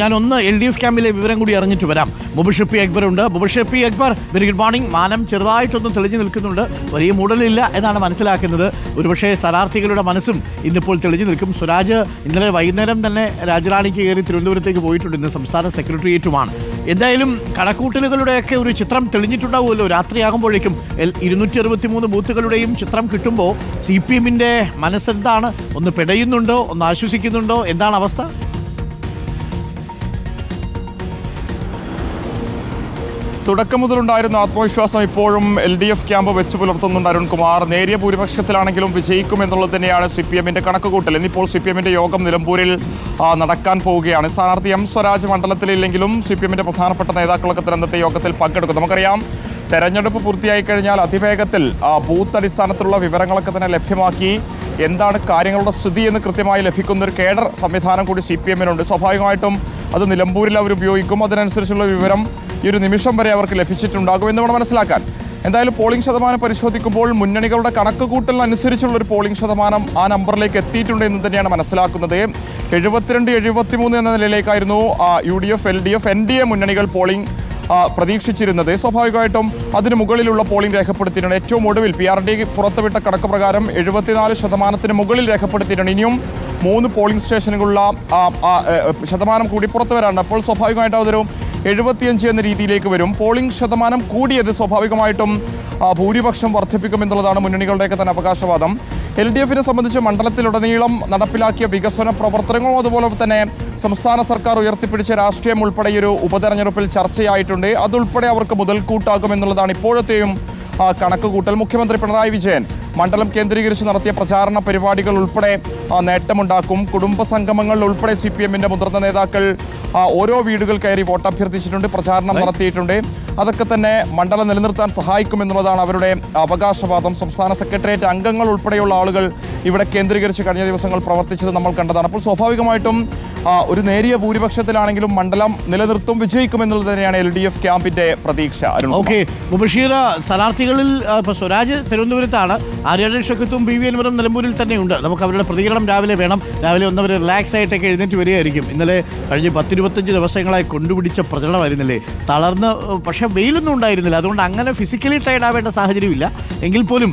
ഞാൻ ഒന്ന് L D F ക്യാമ്പിലെ വിവരം കൂടി അറിഞ്ഞിട്ട് വരാം. മുബഷപ്പി അക്ബർ ഉണ്ട്. മുബഷപ്പി അക്ബർ വെരി ഗുഡ് മോർണിംഗ് മാനം ചെറുതായിട്ടൊന്ന് തെളിഞ്ഞു നിൽക്കുന്നുണ്ട്. വലിയ മൂടലില്ല എന്നാണ് മനസ്സിലാക്കുന്നത്. ഒരുപക്ഷേ സ്ഥാനാർത്ഥികളുടെ മനസ്സും ഇന്നിപ്പോൾ തെളിഞ്ഞു നിൽക്കും. സ്വരാജ് ഇന്നലെ വൈകുന്നേരം തന്നെ രാജറാണിക്ക് കയറി തിരുവനന്തപുരത്തേക്ക് പോയിട്ടുണ്ട്. ഇന്ന് സംസ്ഥാന സെക്രട്ടേറിയറ്റുമാണ്. എന്തായാലും കണക്കൂട്ടലുകളുടെയൊക്കെ ഒരു ചിത്രം തെളിഞ്ഞിട്ടുണ്ടാവുമല്ലോ. രാത്രിയാകുമ്പോഴേക്കും ഇരുന്നൂറ്റി അറുപത്തി മൂന്ന് ബൂത്തുകളുടെയും ചിത്രം കിട്ടുമ്പോൾ സി പി എമ്മിന്റെ മനസ്സെന്താണ്? ഒന്ന് പിടയുന്നുണ്ടോ? ഒന്ന് ആശ്വസിക്കുന്നുണ്ടോ? എന്താണ് അവസ്ഥ? തുടക്കം മുതലുണ്ടായിരുന്ന ആത്മവിശ്വാസം ഇപ്പോഴും എൽ ഡി എഫ് ക്യാമ്പ് വെച്ച് പുലർത്തുന്നുണ്ട് അരുൺകുമാർ. നേരിയ ഭൂരിപക്ഷത്തിലാണെങ്കിലും വിജയിക്കും എന്നുള്ളത് തന്നെയാണ് സി പി എമ്മിന്റെ കണക്കുകൂട്ടൽ. ഇന്നിപ്പോൾ സി പി എമ്മിന്റെ യോഗം നിലമ്പൂരിൽ നടക്കാൻ പോവുകയാണ്. സ്ഥാനാർത്ഥി എം സ്വരാജ് മണ്ഡലത്തിലില്ലെങ്കിലും സി പി എമ്മിന്റെ പ്രധാനപ്പെട്ട നേതാക്കളൊക്കെ ഇന്നത്തെ യോഗത്തിൽ പങ്കെടുക്കും. നമുക്കറിയാം തെരഞ്ഞെടുപ്പ് പൂർത്തിയായി കഴിഞ്ഞാൽ അതിവേഗത്തിൽ ബൂത്ത് അടിസ്ഥാനത്തിലുള്ള വിവരങ്ങളൊക്കെ തന്നെ ലഭ്യമാക്കി എന്താണ് കാര്യങ്ങളുടെ സ്ഥിതി എന്ന് കൃത്യമായി ലഭിക്കുന്ന ഒരു കേഡർ സംവിധാനം കൂടി സി പി എമ്മിനുണ്ട്. സ്വാഭാവികമായിട്ടും അത് നിലമ്പൂരിൽ അവർ ഉപയോഗിക്കും. അതിനനുസരിച്ചുള്ള വിവരം ഈ ഒരു നിമിഷം വരെ അവർക്ക് ലഭിച്ചിട്ടുണ്ടാകും എന്ന് വേണം മനസ്സിലാക്കാൻ. എന്തായാലും പോളിംഗ് ശതമാനം പരിശോധിക്കുമ്പോൾ മുന്നണികളുടെ കണക്ക് കൂട്ടലിനനുസരിച്ചുള്ള ഒരു പോളിംഗ് ശതമാനം ആ നമ്പറിലേക്ക് എത്തിയിട്ടുണ്ട് എന്ന് തന്നെയാണ് മനസ്സിലാക്കുന്നത്. എഴുപത്തിരണ്ട് എഴുപത്തിമൂന്ന് എന്ന നിലയിലേക്കായിരുന്നു U D F L D F N D A മുന്നണികൾ പോളിംഗ് പ്രതീക്ഷിച്ചിരുന്നത്. സ്വാഭാവികമായിട്ടും അതിന് മുകളിലുള്ള പോളിംഗ് രേഖപ്പെടുത്തിയിട്ടുണ്ട്. ഏറ്റവും ഒടുവിൽ പി ആർ ഡി പുറത്തുവിട്ട കണക്ക് പ്രകാരം എഴുപത്തിനാല് ശതമാനത്തിന് മുകളിൽ രേഖപ്പെടുത്തിയിട്ടുണ്ട്. ഇനിയും മൂന്ന് പോളിംഗ് സ്റ്റേഷനുകളുള്ള ശതമാനം കൂടി പുറത്തു വരാനുണ്ട്. അപ്പോൾ സ്വാഭാവികമായിട്ടും അതൊരു എഴുപത്തിയഞ്ച് എന്ന രീതിയിലേക്ക് വരും. പോളിംഗ് ശതമാനം കൂടിയത് സ്വാഭാവികമായിട്ടും ഭൂരിപക്ഷം വർദ്ധിപ്പിക്കും എന്നുള്ളതാണ് മുന്നണികളുടെയൊക്കെ തന്നെ അവകാശവാദം. എൽ ഡി എഫിനെ സംബന്ധിച്ച് മണ്ഡലത്തിലുടനീളം നടപ്പിലാക്കിയ വികസന പ്രവർത്തനങ്ങളും അതുപോലെ തന്നെ സംസ്ഥാന സർക്കാർ ഉയർത്തിപ്പിടിച്ച രാഷ്ട്രീയം ഉൾപ്പെടെ ഒരു ഉപതെരഞ്ഞെടുപ്പിൽ ചർച്ചയായിട്ടുണ്ട്. അതുൾപ്പെടെ അവർക്ക് മുതൽക്കൂട്ടാകും എന്നുള്ളതാണ് ഇപ്പോഴത്തെയും ആ, കണക്കുകൂട്ടൽ മുഖ്യമന്ത്രി പിണറായി വിജയൻ മണ്ഡലം കേന്ദ്രീകരിച്ച് നടത്തിയ പ്രചാരണ പരിപാടികൾ ഉൾപ്പെടെ നേട്ടമുണ്ടാക്കും. കുടുംബ സംഗമങ്ങൾ ഉൾപ്പെടെ സി പി എമ്മിന്റെ മുതിർന്ന നേതാക്കൾ ഓരോ വീടുകൾ കയറി വോട്ട് അഭ്യർത്ഥിച്ചിട്ടുണ്ട് പ്രചാരണം നടത്തിയിട്ടുണ്ട്. അതൊക്കെ തന്നെ മണ്ഡലം നിലനിർത്താൻ സഹായിക്കും എന്നുള്ളതാണ് അവരുടെ അവകാശവാദം. സംസ്ഥാന സെക്രട്ടേറിയറ്റ് അംഗങ്ങൾ ഉൾപ്പെടെയുള്ള ആളുകൾ ഇവിടെ കേന്ദ്രീകരിച്ച് കഴിഞ്ഞ ദിവസങ്ങൾ പ്രവർത്തിച്ചത് നമ്മൾ കണ്ടതാണ്. അപ്പോൾ സ്വാഭാവികമായിട്ടും ഒരു നേരിയ ഭൂരിപക്ഷത്തിലാണെങ്കിലും മണ്ഡലം നിലനിർത്തും വിജയിക്കും എന്നുള്ളത് തന്നെയാണ് എൽ ഡി എഫ് ക്യാമ്പിന്റെ പ്രതീക്ഷ ഓക്കെ. മുബഷീർ സ്ഥാനാർത്ഥികളിൽ ഇപ്പൊ സ്വരാജ് തിരുവനന്തപുരത്താണ്. ആര്യാടൻ ഷക്കത്തും ബി വി അൻവറും നിലമ്പൂരിൽ തന്നെയുണ്ട്. നമുക്ക് അവരുടെ പ്രതികരണം രാവിലെ വേണം. രാവിലെ ഒന്നവർ റിലാക്സ് ആയിട്ടൊക്കെ എഴുന്നേറ്റ് വരികയായിരിക്കും. ഇന്നലെ കഴിഞ്ഞ പത്തിരുപത്തഞ്ച് ദിവസങ്ങളായി കൊണ്ടുപിടിച്ച പ്രചരണമായിരുന്നില്ലേ? തളർന്ന് പക്ഷെ വെയിലൊന്നും ഉണ്ടായിരുന്നില്ല. അതുകൊണ്ട് അങ്ങനെ ഫിസിക്കലി ടയർഡ് ആവേണ്ട സാഹചര്യമില്ല. എങ്കിൽ പോലും